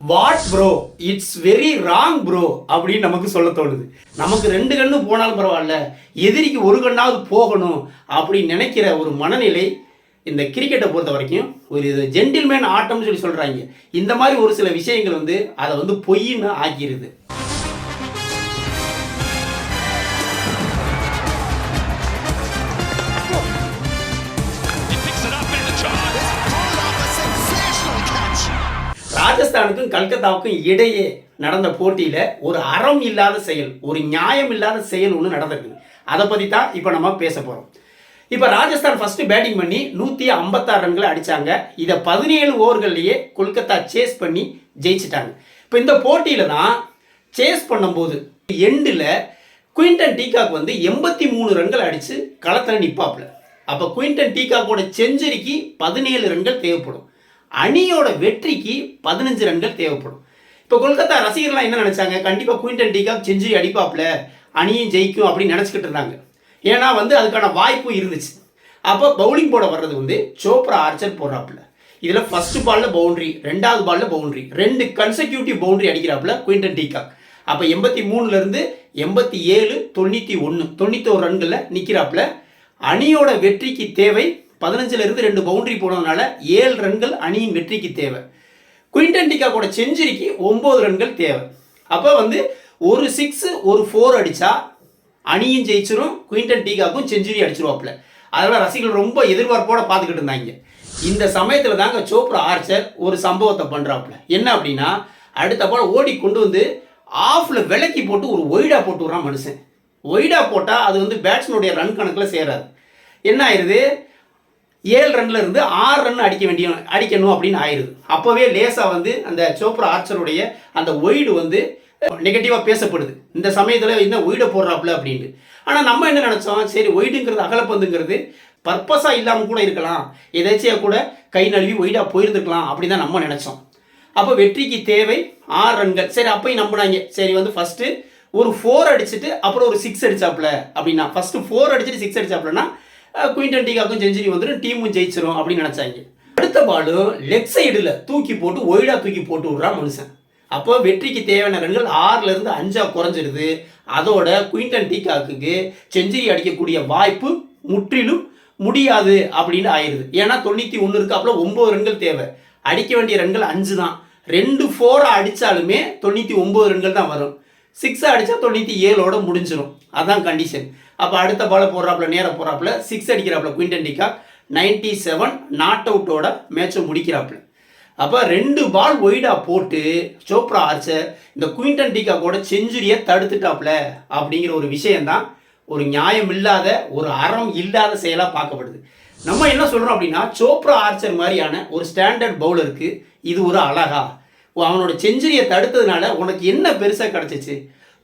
What bro it's very wrong bro அப்படின்னு நமக்கு சொல்ல தோணுது. நமக்கு ரெண்டு கண்ணு போனாலும் பரவாயில்ல. எதிரிக்கு ஒரு கண்ணாவது போகணும் அப்படின்னு நினைக்கிற ஒரு மனநிலை இந்த கிரிக்கெட்டை பொறுத்த வரைக்கும் ஒரு இது ஜென்டில்மேன் ஆட்டம்னு சொல்லி சொல்கிறாங்க இந்த மாதிரி ஒரு சில விஷயங்கள் வந்து அதை வந்து பொய்ன்னு ஆக்கிடுது ராஜஸ்தானுக்கும் கல்கத்தாவுக்கும் இடையே நடந்த போட்டியில் ஒரு அறம் இல்லாத செயல் ஒரு நியாயம் இல்லாத செயல் ஒன்று நடந்திருக்கு அதை பற்றி தான் இப்போ நம்ம பேச போகிறோம் இப்போ ராஜஸ்தான் ஃபஸ்ட்டு பேட்டிங் பண்ணி நூற்றி ஐம்பத்தாறு ரன்களை அடித்தாங்க இதை பதினேழு ஓவர்கள்லேயே கொல்கத்தா சேஸ் பண்ணி ஜெயிச்சிட்டாங்க. இப்போ இந்த போட்டியில் தான் சேஸ் பண்ணும்போது எண்டில் குயின்டன் டீகாக் வந்து எண்பத்தி மூணு ரன்கள் அடித்து களத்தில் நிற்பாப்பில் அப்போ குயின்டன் டீகாக்கோட செஞ்சுரிக்கு பதினேழு ரன்கள் தேவைப்படும். அணியோட வெற்றிக்கு பதினஞ்சு ரன்கள் தேவைப்படும். இப்போ கொல்கத்தா ரசிகர்லாம் என்ன நினைச்சாங்க? கண்டிப்பாக குயின்டன் டீகாக் செஞ்சுரி அடிப்பாப்புல அணியும் ஜெயிக்கும் அப்படின்னு நினச்சிக்கிட்டு இருந்தாங்க. ஏன்னா வந்து அதுக்கான வாய்ப்பு இருந்துச்சு. அப்போ பவுலிங் போட வர்றது வந்து சோப்ரா ஆர்ச்சர் போடுறாப்புல. இதில் ஃபர்ஸ்ட் பாலில் பவுண்டரி ரெண்டாவது பாலில் பவுண்டரி ரெண்டு கன்செக்யூட்டிவ் பவுண்டரி அடிக்கிறாப்புல குயின்டன் டீகாக் அப்போ எண்பத்தி மூணுலேருந்து எண்பத்தி ஏழு தொண்ணூற்றி ஒன்று தொண்ணூத்தோரு ரன்களில் நிற்கிறாப்புல அணியோட வெற்றிக்கு தேவை பதினஞ்சுல இருந்து ரெண்டு பவுண்டரி போனதுனால ஏழு ரன்கள் அணியின் வெற்றிக்கு தேவை. குயின்டன் கூட செஞ்சுரிக்கு ஒம்பது ரன்கள் தேவை. அப்போ வந்து ஒரு சிக்ஸ் ஒரு ஃபோர் அடித்தா அணியும் ஜெயிச்சிரும் குயின்டன் டீகாக்கும் செஞ்சுரி அடிச்சிருவாப்புல. அதனால் ரசிகர்கள் ரொம்ப எதிர்பார்ப்போட பார்த்துக்கிட்டு இருந்தாங்க. இந்த சமயத்தில் தாங்க சோப்ரா ஆர்ச்சர் ஒரு சம்பவத்தை பண்ணுறாப்புல என்ன அப்படின்னா அடுத்த பால் ஓடி கொண்டு வந்து ஆஃபில் விலக்கி போட்டு ஒரு ஒய்டா போட்டு விட்றான் மனுஷன். ஒய்டா போட்டால் அது வந்து பேட்ஸ்மனுடைய ரன் கணக்கில் சேராது. என்ன ஆயிடுது ஏழு ரன்ல இருந்து ஆறு ரன் அடிக்க வேண்டிய அடிக்கணும் அப்படின்னு ஆயிடுது அப்போவே லேசாக வந்து அந்த சோப்ரா ஆர்ச்சருடைய அந்த ஒய்டு வந்து நெகட்டிவாக பேசப்படுது. இந்த சமயத்தில் என்ன ஒய்டை போடுறாப்புல அப்படின்ட்டு. ஆனால் நம்ம என்ன நினச்சோம்? சரி ஒய்டுங்கிறது அகலப்பந்துங்கிறது பர்பஸாக இல்லாமல் கூட இருக்கலாம். எதாச்சியாக கூட கை நழுவி ஒய்டாக போயிருந்துருக்கலாம் அப்படின்னு தான் நம்ம நினச்சோம். அப்போ வெற்றிக்கு தேவை ஆறு ரன்கள். சரி அப்பயும் நம்பினாங்க. சரி வந்து ஃபஸ்ட்டு ஒரு ஃபோர் அடிச்சுட்டு அப்புறம் ஒரு சிக்ஸ் அடிச்சாப்புல அப்படின்னா ஃபஸ்ட்டு ஃபோர் அடிச்சுட்டு சிக்ஸ் அடிச்சாப்புலன்னா குயின்டன் டீகாக்கும் செஞ்சுரி வந்துடும் டீமும் ஜெயிச்சிரும் அப்படின்னு நினச்சாங்க. அடுத்த பாலும் லெக் சைடில் தூக்கி போட்டு ஒயிடாக தூக்கி போட்டு விடுறான் மனுஷன். அப்போ வெற்றிக்கு தேவையான ரன்கள் ஆறுலேருந்து அஞ்சாக குறைஞ்சிடுது குறைஞ்சிருது. அதோட குயின்டன் டீகாக்கு செஞ்சுரி அடிக்கக்கூடிய வாய்ப்பு முற்றிலும் முடியாது அப்படின்னு ஆயிடுது. ஏன்னா தொண்ணூற்றி ஒன்று இருக்காப்புல ஒம்பது ரன்கள் தேவை. அடிக்க வேண்டிய ரன்கள் அஞ்சு தான். ரெண்டு ஃபோரை அடித்தாலுமே தொண்ணூற்றி ஒம்பது ரன்கள் தான் வரும். சிக்ஸை அடித்தா தொண்ணூற்றி ஏழோட முடிஞ்சிடும் அதான் கண்டிஷன் அப்போ அடுத்த பாலை போடுறாப்புல நேராக போகிறாப்புல six அடிக்கிறாப்புல Quinton de Kock ninety seven not அவுட்டோட மேட்சை முடிக்கிறாப்புல. அப்போ ரெண்டு பால் ஒய்டாக போட்டு சோப்ரா ஆர்ச்சர் இந்த குயின்டன் டிகாக்கோட செஞ்சுரியை தடுத்துட்டாப்புல அப்படிங்கிற ஒரு விஷயந்தான் ஒரு நியாயம் இல்லாத ஒரு அறம் இல்லாத செயலாக பார்க்கப்படுது. நம்ம என்ன சொல்கிறோம் அப்படின்னா சோப்ரா ஆர்ச்சர் மாதிரியான ஒரு ஸ்டாண்டர்ட் பவுலருக்கு இது ஒரு அழகா. அவனோட செஞ்சுரியை தடுத்ததுனால உனக்கு என்ன பெருசாக கிடச்சிச்சு?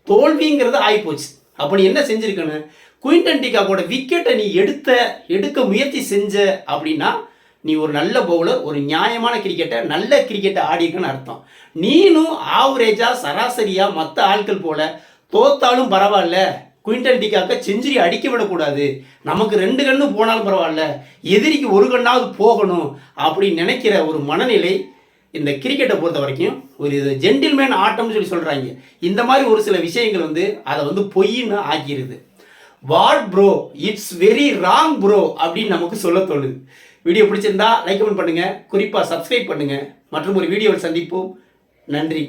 தோல்விங்கிறது ஆகிப்போச்சு அப்போ நீ என்ன செஞ்சிருக்கணும்? குயின்டன் டிகாக்கோட விக்கெட்டை நீ எடுத்த எடுக்க முயற்சி செஞ்ச அப்படின்னா நீ ஒரு நல்ல பவுலர் ஒரு நியாயமான கிரிக்கெட்டை நல்ல கிரிக்கெட்டை ஆடிருக்குன்னு அர்த்தம். நீனும் ஆவரேஜாக சராசரியாக மற்ற ஆட்கள் போல தோத்தாலும் பரவாயில்ல. குயின்டன் டிகாக்க செஞ்சுரி அடிக்க விடக்கூடாது. நமக்கு ரெண்டு கண்ணு போனாலும் பரவாயில்ல. எதிரிக்கு ஒரு கண்ணாவது போகணும் அப்படின்னு நினைக்கிற ஒரு மனநிலை இந்த கிரிக்கெட்டை பொறுத்த வரைக்கும் ஒரு இது ஜென்டில்மேன் ஆட்டம்னு சொல்லி சொல்கிறாங்க இந்த மாதிரி ஒரு சில விஷயங்கள் வந்து அதை வந்து பொய்ன்னு ஆக்கிடுது what bro it's very wrong bro அப்படின்னு நமக்கு சொல்ல தோணுது. வீடியோ பிடிச்சிருந்தா லைக் கமெண்ட் குறிப்பாக சப்ஸ்கிரைப் பண்ணுங்கள் மற்றும் ஒரு வீடியோவில் சந்திப்போம். நன்றி.